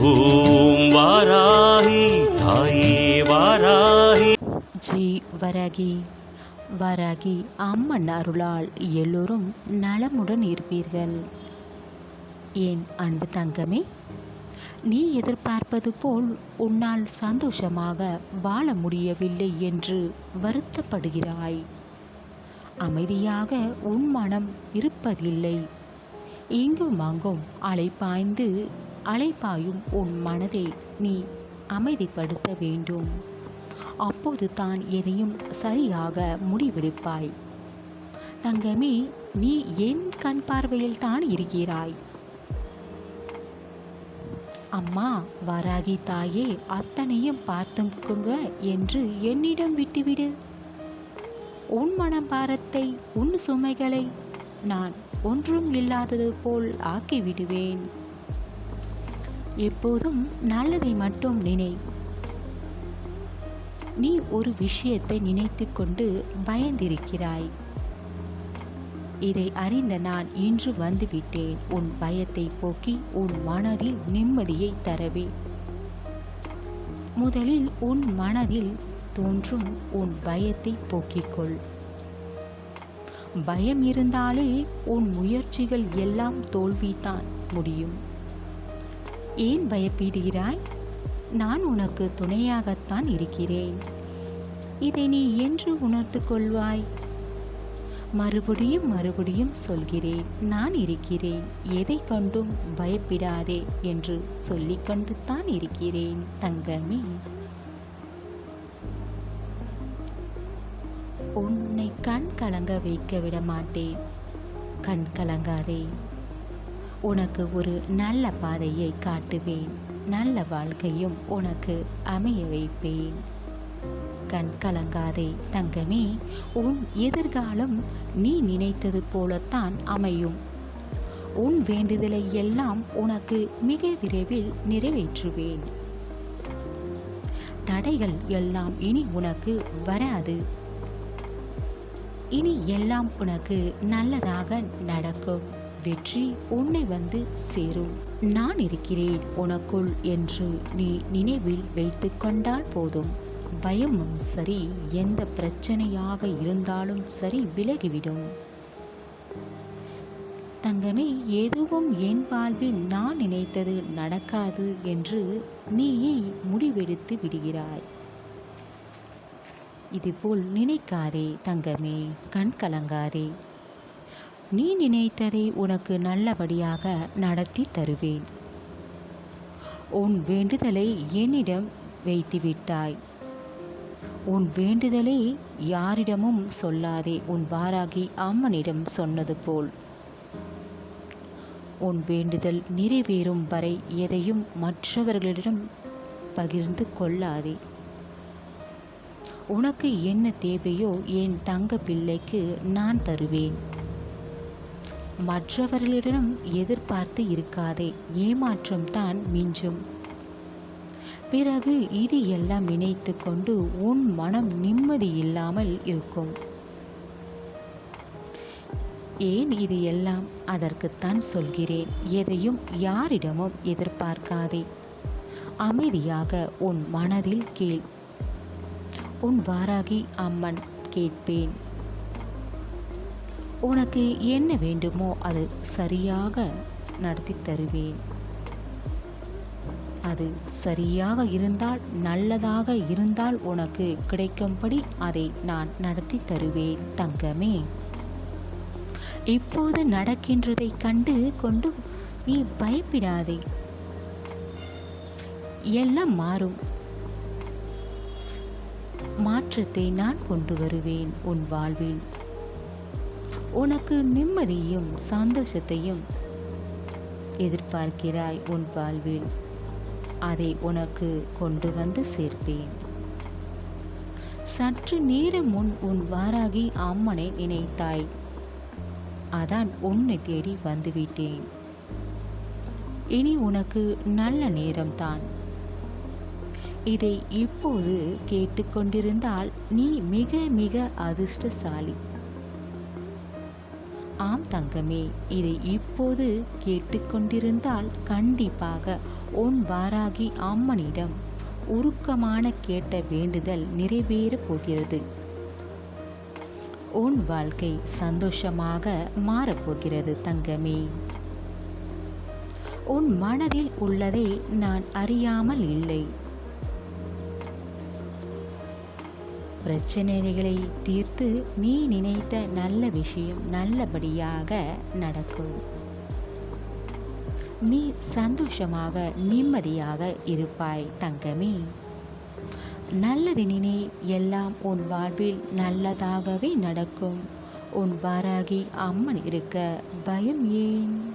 ஓம் வாராகி தாயே வாராகி ஜி வரகி வரகி அம்மன் அருளால் எல்லோரும் நலமுடன் இருப்பீர்கள். என் அன்பு தங்கமே நீ எதிர்பார்ப்பது போல் உன்னால் சந்தோஷமாக வாழ முடியவில்லை என்று வருத்தப்படுகிறாய். அமைதியாக உன் மனம் இருப்பதில்லை. இங்கும் அங்கும் அலைப்பாய்ந்து அலைப்பாயும் உன் மனதை நீ அமைதிப்படுத்த வேண்டும். அப்போது தான் எதையும் சரியாக முடிவெடுப்பாய். தங்கமே நீ என் கண் பார்வையில் தான் இருக்கிறாய்? அம்மா வராகி தாயே அத்தனையும் பார்த்துக்குங்க என்று என்னிடம் விட்டுவிடு. உன் மனபாரத்தை உன் சுமைகளை நான் ஒன்றும் இல்லாதது போல் ஆக்கிவிடுவேன். எப்போதும் நல்லதை மட்டும் நினை. நீ ஒரு விஷயத்தை நினைத்து கொண்டு பயந்திருக்கிறாய். இதை அறிந்த நான் இன்று வந்துவிட்டேன். உன் பயத்தை போக்கி உன் மனதில் நிம்மதியை தரவே. முதலில் உன் மனதில் தோன்றும் உன் பயத்தை போக்கிக்கொள். பயம் இருந்தாலே உன் முயற்சிகள் எல்லாம் தோல்விதான் முடியும். ஏன் பயப்படுகிறாய்? நான் உனக்கு துணையாகத்தான் இருக்கிறேன். இதை நீ என்று உணர்ந்து கொள்வாய். மறுபடியும் மறுபடியும் சொல்கிறேன் நான் இருக்கிறேன். எதை கண்டும் பயப்படாதே என்று சொல்லிக் கண்டுத்தான் இருக்கிறேன் தங்கமே. உன்னை கண் கலங்க வைக்க விட மாட்டேன் கண் கலங்காதே. உனக்கு ஒரு நல்ல பாதையை காட்டுவேன். நல்ல வாழ்க்கையும் உனக்கு அமைய வைப்பேன். கண் கலங்காதே தங்கமே உன் எதிர்காலம் நீ நினைத்தது போலத்தான் அமையும். உன் வேண்டுதலை எல்லாம் உனக்கு மிக விரைவில் நிறைவேற்றுவேன். தடைகள் எல்லாம் இனி உனக்கு வராது. இனி எல்லாம் உனக்கு நல்லதாக நடக்கும். வெற்றி உன்னை வந்து சேரும். நான் இருக்கிறேன் உனக்குள் என்று நீ நினைவில் வைத்து கொண்டால் போதும். பயமும் சரி எந்த பிரச்சனையாக இருந்தாலும் சரி விலகிவிடும். தங்கமே எதுவும் என் வாழ்வில் நான் நினைத்தது நடக்காது என்று நீயே முடிவெடுத்து விடுகிறாய். இதுபோல் நினைக்காதே தங்கமே கண் கலங்காதே நீ நினைத்ததை உனக்கு நல்லபடியாக நடத்தி தருவேன். உன் வேண்டுதலை என்னிடம் வைத்துவிட்டாய். உன் வேண்டுதலை யாரிடமும் சொல்லாதே உன் வாராகி அம்மனிடம் சொன்னது போல். உன் வேண்டுதல் நிறைவேறும் வரை எதையும் மற்றவர்களிடம் பகிர்ந்து கொள்ளாதே. உனக்கு என்ன தேவையோ என் தங்க பிள்ளைக்கு நான் தருவேன். மற்றவர்களிடம் எதிர்பார்த்து இருக்காதே ஏமாற்றம் தான் மிஞ்சும். பிறகு இது எல்லாம் நினைத்து கொண்டு உன் மனம் நிம்மதி இல்லாமல் இருக்கும். ஏன் இது எல்லாம்? அதற்குத்தான் சொல்கிறேன். எதையும் யாரிடமும் எதிர்பார்க்காதே. அமைதியாக உன் மனதில் கேள். உன் வாராகி அம்மன் கேட்பேன். உனக்கு என்ன வேண்டுமோ அது சரியாக நடத்தி தருவேன். அது சரியாக இருந்தால் நல்லதாக இருந்தால் உனக்கு கிடைக்கும்படி அதை நான் நடத்தி தருவேன் தங்கமே. இப்போது நடக்கின்றதை கண்டு கொண்டு நீ பயப்படாதே. எல்லாம் மாறும். மாற்றத்தை நான் கொண்டு வருவேன் உன் வாழ்வில். உனக்கு நிம்மதியும் சந்தோஷத்தையும் எதிர்பார்க்கிறாய் உன் வாழ்வில். அதை உனக்கு கொண்டு வந்து சேர்ப்பேன். சற்று நேரம் முன் உன் வாராகி அம்மனை நினைத்தாய். அதான் உன்னை தேடி வந்துவிட்டேன். இனி உனக்கு நல்ல நேரம்தான். இதை இப்போது கேட்டுக்கொண்டிருந்தால் நீ மிக மிக அதிர்ஷ்டசாலி. ஆம் தங்கமே இதை இப்போது கேட்டுக்கொண்டிருந்தால் கண்டிப்பாக உன் வாராகி அம்மனிடம் உருக்கமான கேட்ட வேண்டுதல் நிறைவேறப் போகிறது. உன் வாழ்க்கை சந்தோஷமாக மாறப்போகிறது தங்கமே. உன் மனதில் உள்ளதை நான் அறியாமல் இல்லை. பிரச்சனைகளை தீர்த்து நீ நினைத்த நல்ல விஷயம் நல்லபடியாக நடக்கும். நீ சந்தோஷமாக நிம்மதியாக இருப்பாய் தங்கமே. நல்லது நினை எல்லாம் உன் வாழ்வில் நல்லதாகவே நடக்கும். உன் வாராகி அம்மன் இருக்க பயம் ஏன்?